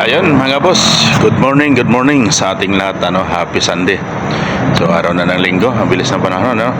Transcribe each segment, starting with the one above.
Ayun mga boss, good morning, good morning sa ating lahat. Ano, happy Sunday. So araw na ng linggo, ang bilis ng panahon, no?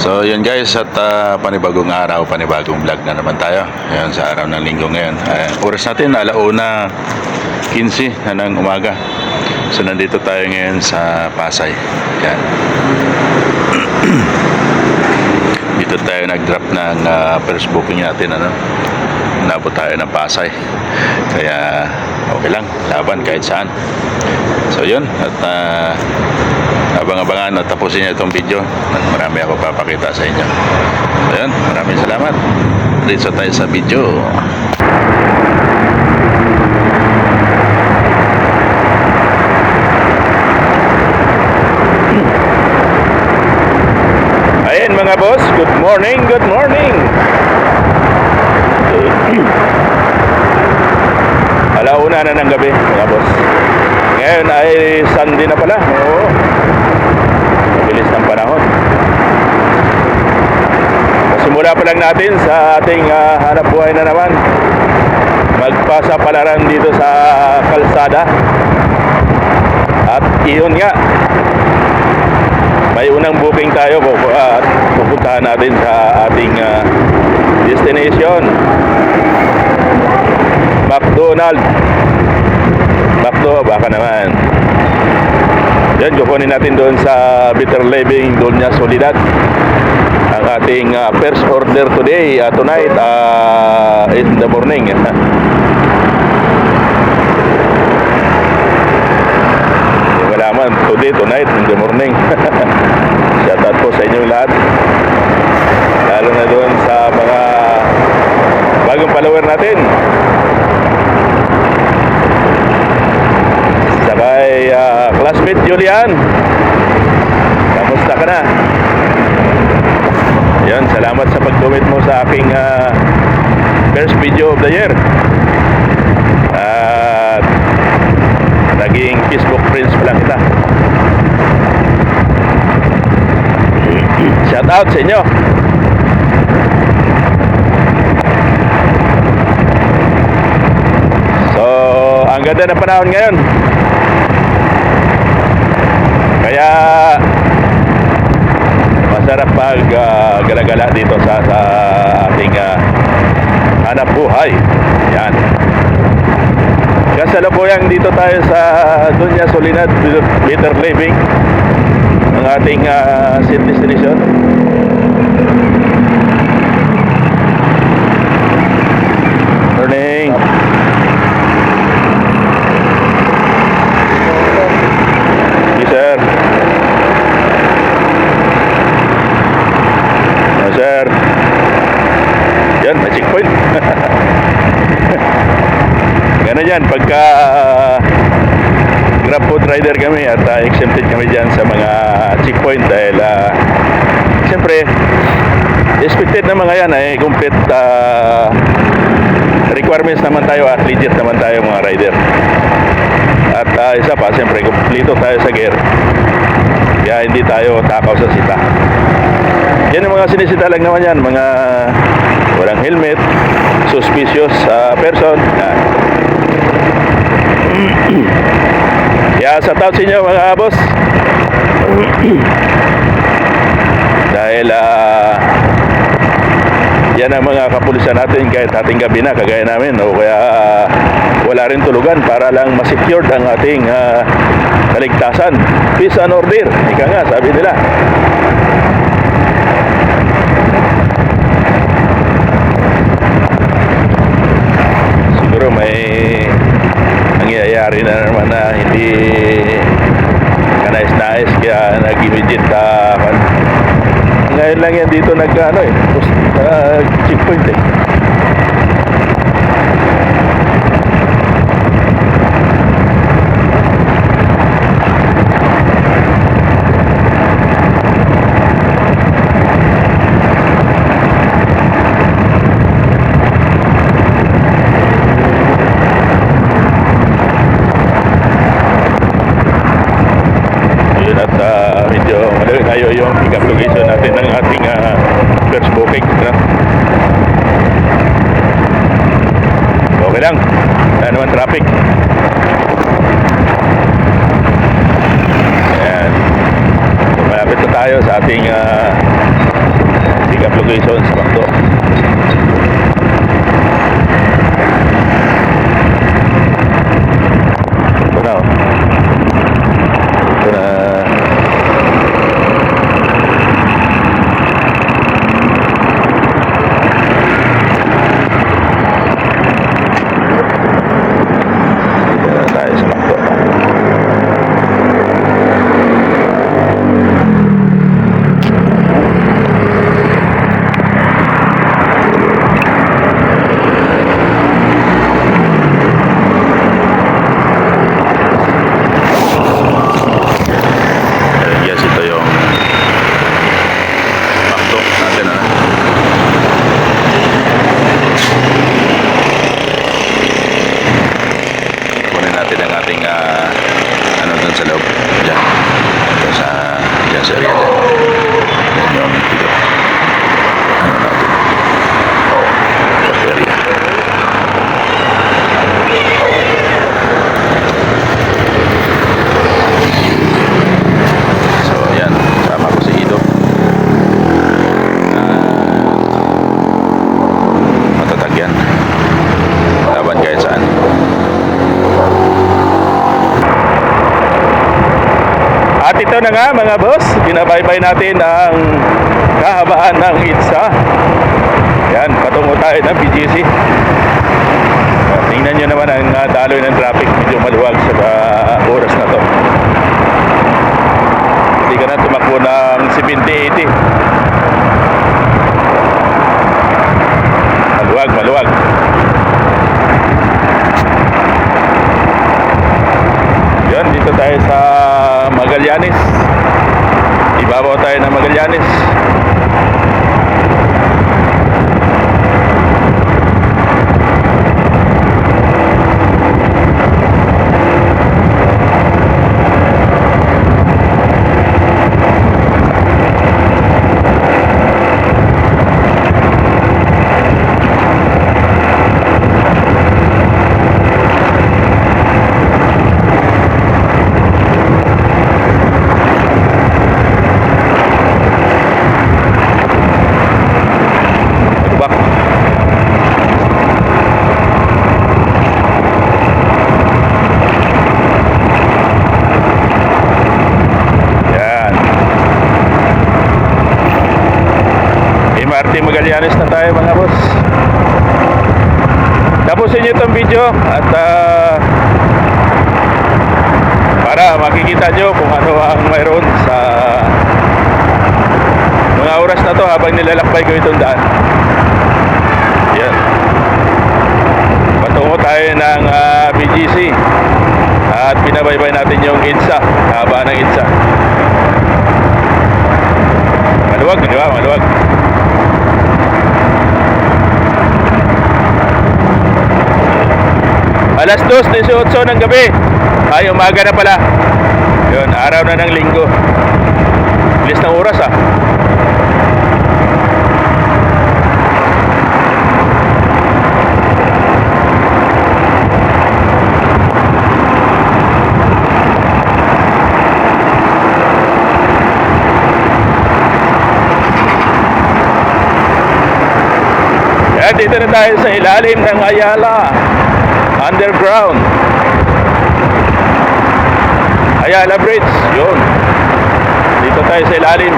So yun guys, at ah, panibagong araw, panibagong vlog na naman tayo. Ayun, sa araw ng linggo ngayon. Ay, oras natin, alauna 15 na ng umaga. So nandito tayo ngayon sa Pasay. Yan. Dito tayo nag-drop ng ah, first booking natin, ano? Nabot tayo ng Pasay. Kaya okay lang, laban kahit saan. So yun, at uh, abang-abangan at tapusin niyo itong video. At marami ako papakita sa inyo. So yun, maraming salamat. Dito tayo sa video. Ayan mga boss, good morning, good morning. Alauna na ng gabi, mga boss. Ngayon ay Sunday na pala. Oo. Mabilis ng panahon. Simula pa lang natin sa ating ah, hanap buhay na naman. Magpasa palaran dito sa kalsada. At iyon nga, may unang booking tayo po at pupuntahan natin sa ating ah, destination. McDonald. McDo, baka naman. Yan, kukunin natin doon sa Bitter Living Doña Solidad. Ang ating ah, first order today, ah, tonight, ah, in the morning. Malaman, today, tonight, in the morning. Shout out po sa inyong lahat. Lalo na doon sa mga bagong follower natin. Classmate Julian. Kamusta ka na? Yan, salamat sa pag-comment mo sa aking ah, first video of the year. At naging Facebook friends pa kita. Shout out sa inyo. So, ang ganda ng panahon ngayon. Kaya masarap pag ah, gala-gala dito sa, sa ating ah, hanap buhay. Yan. Kasalukuyang dito tayo sa Dunya Solinad Bitter Living ang ating uh, set destination. Morning. Yes, sir. Yes, sir. Yan, may checkpoint. Uh, Grab food rider kami at uh, exempted kami dyan sa mga checkpoint dahil uh, siyempre expected na mga yan ay complete uh, requirements naman tayo at legit naman tayo mga rider. At uh, isa pa siyempre kumplito tayo sa gear. Kaya hindi tayo takaw sa sita. Yan ang mga sinisita lang naman yan mga walang helmet suspicious uh, person. Yan kaya sa tao sa inyo mga boss. Dahil ah yan ang mga kapulisan natin kahit ating gabi na kagaya namin o kaya ah, wala rin tulugan para lang ma-secured ang ating ah, kaligtasan. Peace and order. Ika nga, sabi nila. Siguro may nangyayari na naman na hindi kanais-nais kaya nag-immediate uh, ngayon lang yan dito nag ano eh post, uh, checkpoint eh At ito na nga mga boss, binabaybay natin ang kahabaan ng ITSA. Yan, patungo tayo ng BGC. Uh, tingnan nyo naman ang uh, daloy ng traffic, medyo maluwag sa uh, oras na to. Hindi ka na tumakbo ng 70-80. Maluwag, maluwag. Yan, dito tayo sa Magallanes. Ibabaw tayo ng Magallanes. Ano ba? Yan. Magallanes na tayo mga boss. Tapusin nyo itong video at ah, para makikita nyo kung ano ang mayroon sa mga oras na to habang nilalakbay ko itong daan. Yan. Patungo tayo ng ah, BGC at binabaybay natin yung IDSA, haba ng IDSA. Maluwag, di ba? Maluwag. Alas 2.18 ng gabi. Ay, umaga na pala. Yun, araw na ng linggo. Bilis ng oras ah. Yan, dito na tayo sa ilalim ng Ayala. Underground. Ayala Bridge. Yun. Dito tayo sa ilalim.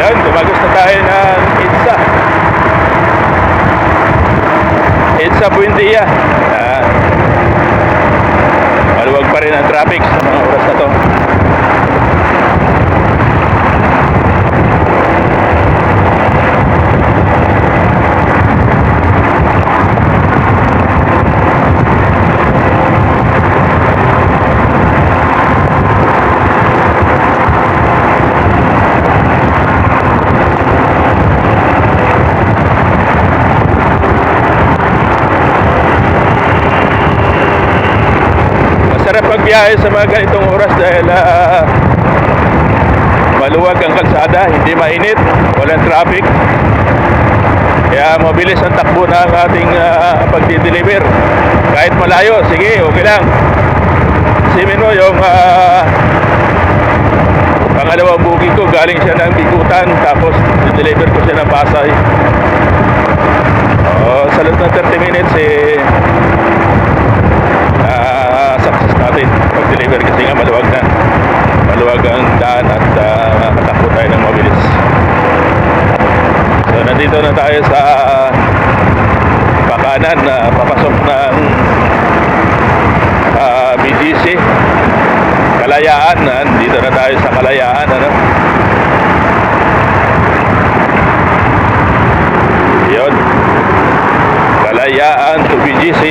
Ayan, tumagos na tayo ng Itza. Itza Buendia. Ayan. Maluwag pa rin ang traffic sa mga oras na to. Bumiyahe sa mga ganitong oras dahil ah, maluwag ang kalsada, hindi mainit, walang traffic. Kaya mabilis ang takbo ng ating uh, pagdi-deliver. Kahit malayo, sige, okay lang. Simin mo yung ah, pangalawang booking ko, galing siya ng Bikutan, tapos deliver ko siya ng Pasay. Oh, sa loob ng 30 minutes, eh, pag-deliver kasi nga maluwag na. Maluwag ang daan at uh, nakatakbo tayo ng mabilis. So, nandito na tayo sa pakanan na papasok ng ah, BGC. Kalayaan, nandito na tayo sa Kalayaan, ano? Yun. Kalayaan to BGC.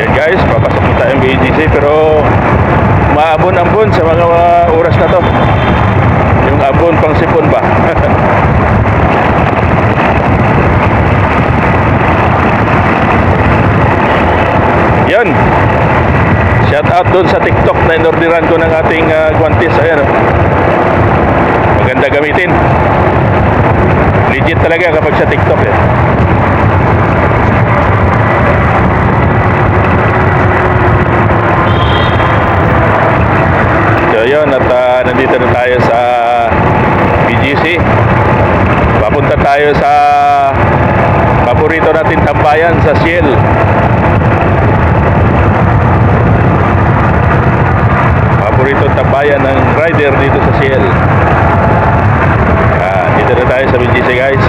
Yan guys, papasok na tayong BGC pero maabon-ambon sa mga uh, oras na to. Yung abon pang sipon ba? Yan. Shout out doon sa TikTok na inorderan ko ng ating uh, guantes. Ayan oh. Maganda gamitin. Legit talaga kapag sa TikTok eh. So yun, at ah, nandito na tayo sa BGC. Papunta tayo sa paborito natin tambayan sa Ciel. Tambayan ng rider dito sa Ciel. Ah, dito na tayo sa BGC guys.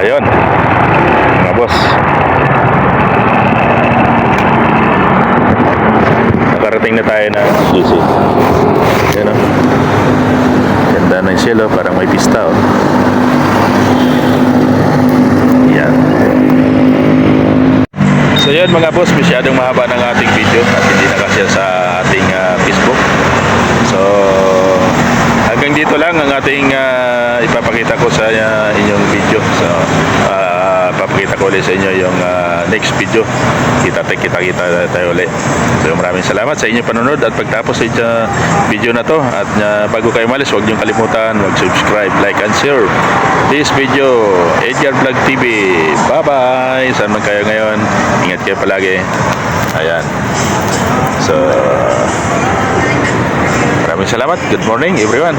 Ayun. Mga boss. Nakarating na tayo na GC. Yan o. Ganda ng cielo, parang may pista o. Yan. So yun mga boss, masyadong mahaba ng ating video at hindi na kasi sa ating ah, Facebook. So hanggang dito lang ang ating ah, ipapakita ko sa ah, inyong video. So papakita ulit sa inyo yung ah, next video. Kita kita kita tayo ulit. So maraming salamat sa inyong panonood at pagtapos sa video na to at ah, bago kayo malis huwag niyong kalimutan mag-subscribe, like and share this video. Edgar Vlog TV. Bye-bye. Saan man kayo ngayon. Ingat kayo palagi. Ayan. So, maraming salamat. Good morning everyone.